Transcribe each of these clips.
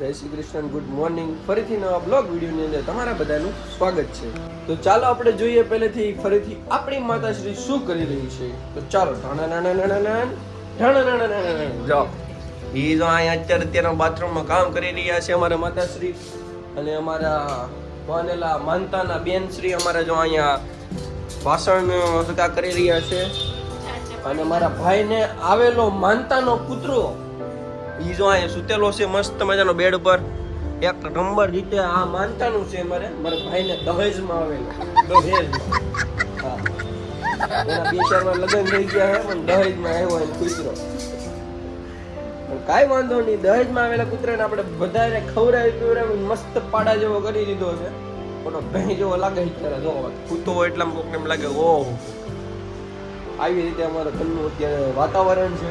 જય Shri Krishna good morning ફરીથી નવા બ્લોગ વિડીયોની અંદર તમારા બધાનું સ્વાગત છે. તો ચાલો આપણે જોઈએ પહેલેથી ફરીથી આપણી માતાશ્રી શું કરી રહી છે. તો ચાલો ઢાણાણાણાણાણાણ, નાના જાઓ. એ જો અહીંયા અત્યારે અત્યારના બાથરૂમમાં કામ કરી રહ્યા છે અમારા માતાશ્રી. અને અમારા બનેલા માનતાના બેનશ્રી અમારા જો અહીંયા ભાષણ હરકા કરી રહ્યા છે. અને મારા ભાઈને આવેલો માનતાનો કૂતરો ઈ જો અહીંયા સુતેલો છે, મસ્ત મજાનો બેડ ઉપર. એક નંબર રીતે આ માનતાનું છે મારે. મારા ભાઈને દહેજમાં આવેલો. દહેજ. એના બે ચાર લગ્ન થઈ ગયા હે, પણ દહેજમાં આવ્યો એને કૂતરો. કાંઈ વાંધો નહીં, દહેજમાં આવેલા કૂતરાને આપણે બધાને ખવડાવી પીવડાવી મસ્ત પાડા જેવો કરી દીધો છે. મોટો ભેં જેવો લાગે અત્યારે ત્યારે જો કૂતો હોય એમ લાગે, ઓહ. આવી રીતે અમારા ઘરનું અત્યારે વાતાવરણ છે.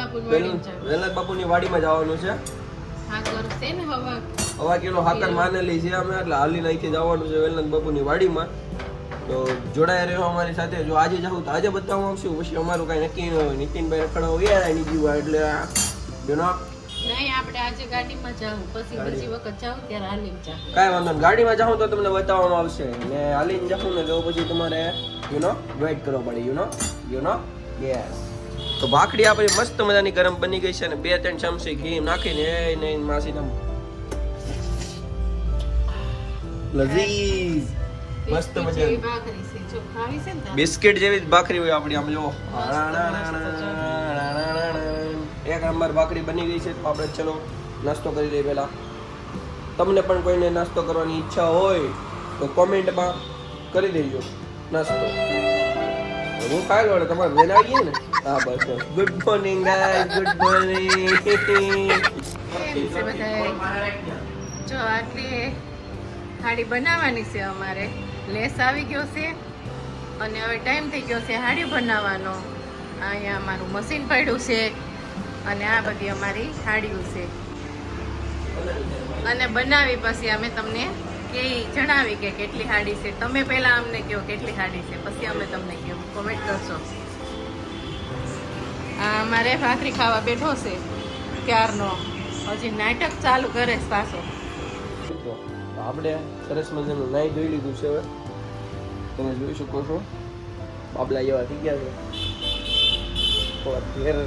વેલનાથ બાપુની વાડીમાં જવાનું છે. હવા. કિલો હાકર માનેલી છે અમે એટલે હાલી નાખી જવાનું છે વેલનાથ બાપુની વાડીમાં. તો જોડાયા રહ્યો અમારી સાથે. જો આજે જાઉં તો આજે બતાવવા આવશે. પછી અમારું કાંઈ નક્કી ન હોય. નીતિનભાઈ રખડા હોયની જીવા એટલે યુ નો નહીં આપણે આજે ગાડીમાં જાવું પછી બીજી વખત જાવું ત્યારે હાલી જાવ કાંઈ વાંધો નહીં. ગાડીમાં જાઉં તો તમને બતાવવામાં આવશે. ને હાલીને જાઉં ને તો પછી તમારે યુ નો વેઇટ કરવો પડે. You know you know yes તો ભાખડી આપણી મસ્ત મજાની ગરમ બની ગઈ છે અને બે ત્રણ ચમચી ઘી નાખીને એ ને માસીને લઝીઝ. મસ્ત મજાની? બિસ્કિટ જેવી જ ભાખરી હોય આપણી આમ જો એક નંબર ભાખરી બની ગઈ છે તો. આપણે ચલો નાસ્તો કરી લઈએ પહેલા તમને પણ કોઈને નાસ્તો કરવાની ઈચ્છા હોય તો કોમેન્ટમાં કરી દેજો નાસ્તો હું ખાઈ લો તમારે વેલા આવી ગઈ ને હા બસ good morning guys good morning? જો આટલી હાડી બનાવવાની છે અમારે લેસ આવી ગયો છે અને હવે ટાઈમ થઈ ગયો છે હાડી બનાવવાનો અહીંયા અમારું મશીન પડ્યું છે અને આ બધી અમારી હાડીઓ છે અને બનાવી પછી અમે તમને કે જણાવી કે કેટલી હાડી છે તમે પહેલાં અમને કહો કેટલી હાડી છે પછી અમે તમને કહો કોમેન્ટ કરશો આ અમારે ભાખરી ખાવા બેઠો છે, ક્યારનો? હજી નાટક ચાલુ કરે છે પાછો. આપણે સરસ મજાનું નાઈ જોઈ લીધું છે હવે. તમે જોઈ શકો છો. બાબલા જેવા થઈ ગયા છે. થોડા ઘેર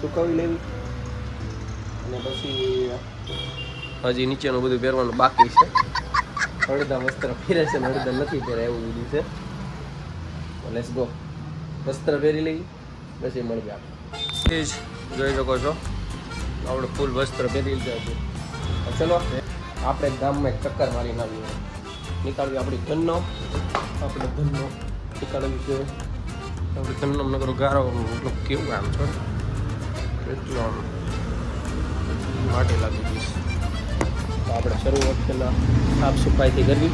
સુકાવી લેવી. અને પછી હજી નીચેનું બધું પહેરવાનું બાકી છે. અડધા વસ્ત્ર પહેરે છે અડધા નથી પહેરે એવું બધું છે. લેટ્સ ગો વસ્ત્ર પહેરી લઈ પછી મળી આપણે જોઈ શકો છો. આપણે ફૂલ વસ્ત્ર પહેરી લીધા છે. ચલો, આપણે ગામમાં એક ચક્કર મારીને આવીએ નીકળવી આપણી ધનનો આપણે ધનનો નીકળવી છે. આપણે ધનનો નગરો ગારો, મતલબ કેવું આમ છો? એટલો આમ માટે લાગી જઈશ આપણે શરૂઆત પહેલાં સાફ સફાઈથી કરવી.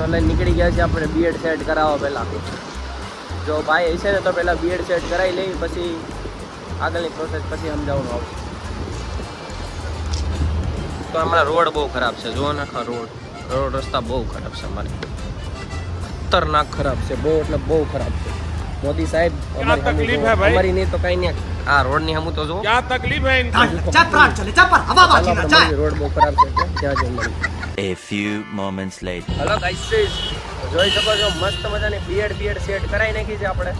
લઈને નીકળી ગયા છે આપણે બીએડ સેટ કરાવો પહેલાં જો ભાઈ હશે ને તો પહેલાં બીએડ સેટ કરાવી લઈ પછી આગળની પ્રોસેસ પછી સમજાવવાનું આવશે તો હમણાં રોડ બહુ ખરાબ છે જુઓ ને રોડ રોડ રસ્તા બહુ ખરાબ છે અમારે ખતરનાક ખરાબ છે બહુ એટલે બહુ ખરાબ છે મોદી સાહેબ અમારી નહીં તો કઈ નહીં આ રોડની હમું તો જો ક્યાં તકલીફ હે ચલે ચપ્પર હવા બાકી ના જાય રોડ બહુ ખરાબ છે ત્યાં જઈ મળી A few moments later. Hello guys જોઈ શકો છો મસ્ત મજાની બીએડ બીએડ સેટ કરાવી નાખી છે આપણે.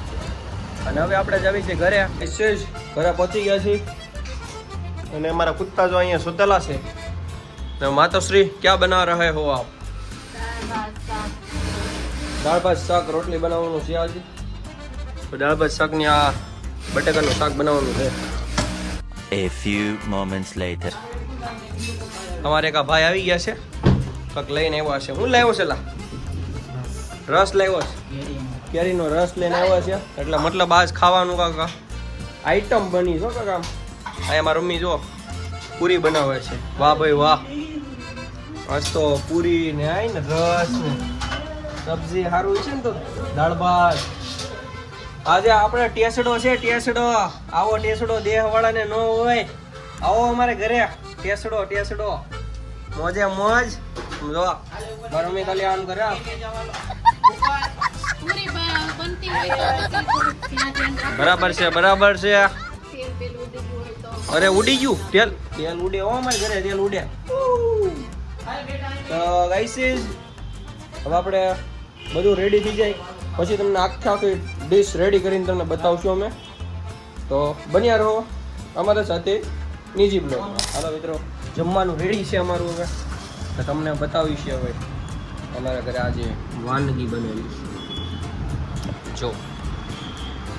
અને હવે આપણે જવી છે ઘરે. વિશેષ ઘરે પહોંચી ગયા છે અને અમારા કુત્તા જો અહીંયા સુતેલા છે. ને માતોશ્રી ક્યાં બના રહે હો આપ? દાળ ભાત શાક રોટલી બનાવવાનું છે આજે. તો દાળ ભાત શાકની આ બટેકાનું શાક બનાવવાનું છે. A few moments later. અમારે એક ભાઈ આવી ગયા છે. કંઈક લઈને આવ્યા છે. હું લાવ્યો છે, લા. રસ લાવ્યો છે? કેરીનો રસ લઈને આવ્યો છે. એટલે મતલબ આજ ખાવાનું કાકા આઈટમ બની છો કાકા અહીંયા મારી મમ્મી જો પૂરી બનાવે છે. વાહ ભાઈ વાહ. આજ તો પૂરી ને આઈ ને રસ ને સબ્જી સારું છે ને તો દાળ ભાત. આજે આપણે ટેસડો છે, ટેસડો. આવો ટેસડો દેહ વાળાને ન હોય. આવો અમારે ઘરે. ટેસડો ટેસડો. મોજે મોજ. જો, મારી મમ્મી ખાલી આમ કરે. બરાબર છે બરાબર છે. અરે, ઉડી ગયું. તેલ તેલ ઉડે ઓ અમારે ઘરે, તેલ ઉડે. તો ગાઈસીસ હવે આપણે બધું રેડી થઈ જાય. પછી તમને આખી આખી ડીશ રેડી કરીને તમને બતાવશું અમે. તો, બન્યા રહો અમારા સાથે નિજી બ્લોગમાં હાલો મિત્રો, જમવાનું રેડી છે અમારું હવે. તો તમને બતાવીશ હવે અમારા ઘરે આજે વાનગી બનેલી જો,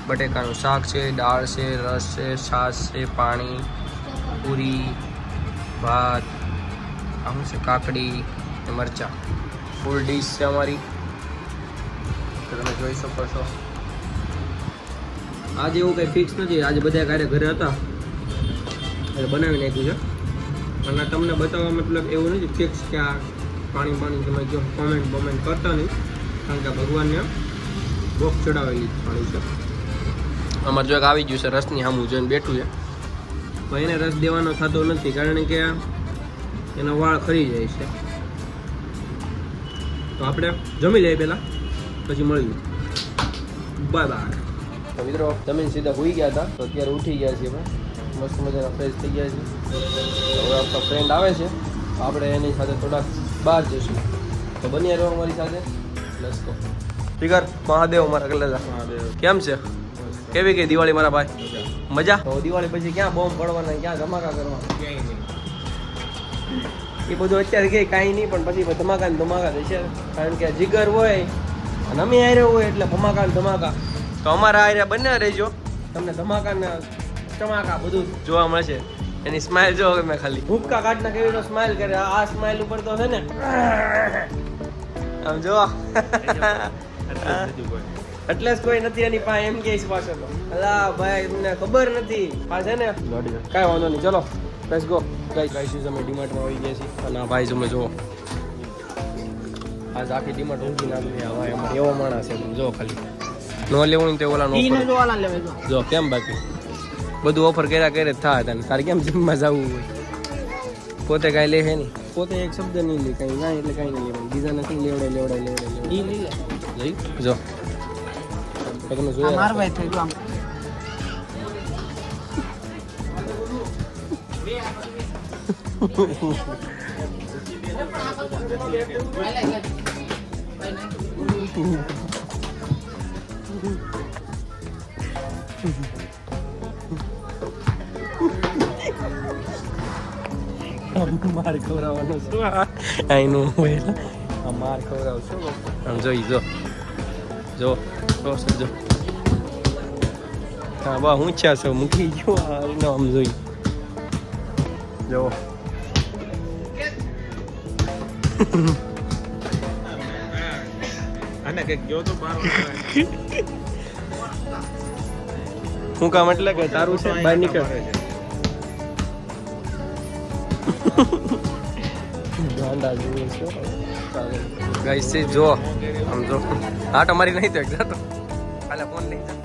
બટેકાનું શાક છે, દાળ છે, રસ છે, છાશ છે, પાણી, પૂરી, ભાત, આમ છે, કાકડી ને મરચાં. ફૂલ ડીશ છે અમારી. તો તમે જોઈ શકો છો. આજે એવું કંઈ ફિક્સ નથી. આજે બધા કાર્ય ઘરે હતા. એટલે બનાવી નાખ્યું છે. અને તમને બતાવવા મતલબ એવું નથી ફિક્સ કે આ પાણી પાણી તમે જો કોમેન્ટ બોમેન્ટ કરતા નહીં. કારણ કે ભગવાનને ભોગ ચડાવેલી પાણી છે. અમારે જો આવી ગયું છે રસની સામું જોઈને બેઠું છે. પણ એને રસ દેવાનો થતો નથી કારણ કે એનો વાળ ખરી જાય છે. તો આપણે જમી લઈએ પહેલાં પછી મળ્યું બાય બાય મિત્રો જમીન સીધા હોઈ ગયા હતા તો અત્યારે ઉઠી ગયા છીએ અમે મસ્ત મજાના ફ્રેશ થઈ ગયા છે. હવે આપણો ફ્રેન્ડ આવે છે. આપણે એની સાથે થોડાક બહાર જઈશું. તો બન્યા રહો અમારી સાથે. લેટ્સ ગો ઠીકર મહાદેવ મારા કલેજા કેમ છે? કેવી ગઈ દિવાળી મારા ભાઈ? મજા. તો દિવાળી પછી ક્યાં બોમ્બ પડવાના ક્યાં ધમાકા કરવાના? એ બધું અત્યારે કે કાંઈ નહીં પણ પછી ધમાકા ને ધમાકા થશે. કારણ કે જીગર હોય અને અમે આરે હોય એટલે ધમાકા ને ધમાકા. તો અમારા આરે બંને રહેજો. તમને ધમાકા ને ધમાકા બધું જોવા મળશે. એની સ્માઇલ જો મેં ખાલી. ભૂપકા કાઢના કેવી તો સ્માઇલ કરે. આ સ્માઇલ ઉપર તો છે ને આમ જો એટલે જ કોઈ નથી એની પાસે એમ કે પાસે તો અલા ભાઈ તમને ખબર નથી. પાસે ને? કાંઈ વાંધો નહીં. ચલો લેટ્સ ગો ગાઈસ ગાઈસ અમે ડીમાર્ટમાં આવી ગયા છીએ. અને આ ભાઈ તમે જુઓ આજ આખી ડીમાર્ટ ઊંઘી નાખી આ ભાઈ એવો માણસ છે. જો ખાલી. નો લેવું ને તે ઓલા નો જો કેમ બાકી? બધું ઓફર કર્યા કરે જ થાય તને તારે કેમ જીમમાં જવું હોય? પોતે કાંઈ લે છે નહીં. પોતે એક શબ્દ નહીં લે કાંઈ ના એટલે કાંઈ નહીં લેવાનું બીજા નથી લેવડાય લેવડાય લેવડાય લેવડાય. લઈ. જો. તો તમે જોયા માર ખવડાવવાનો શું આ આઈનું આ માર ખવડાવશો આમ જોઈ જો જો જો હા બા હું છે છો મૂકી ગયો આ એનો આમ જો આને હું કામ એટલે કે તારું છે બહાર નીકળ. જેવું છે જો આમ જો. હા તમારી નહીં તો એક જાતો. હાલે ફોન જા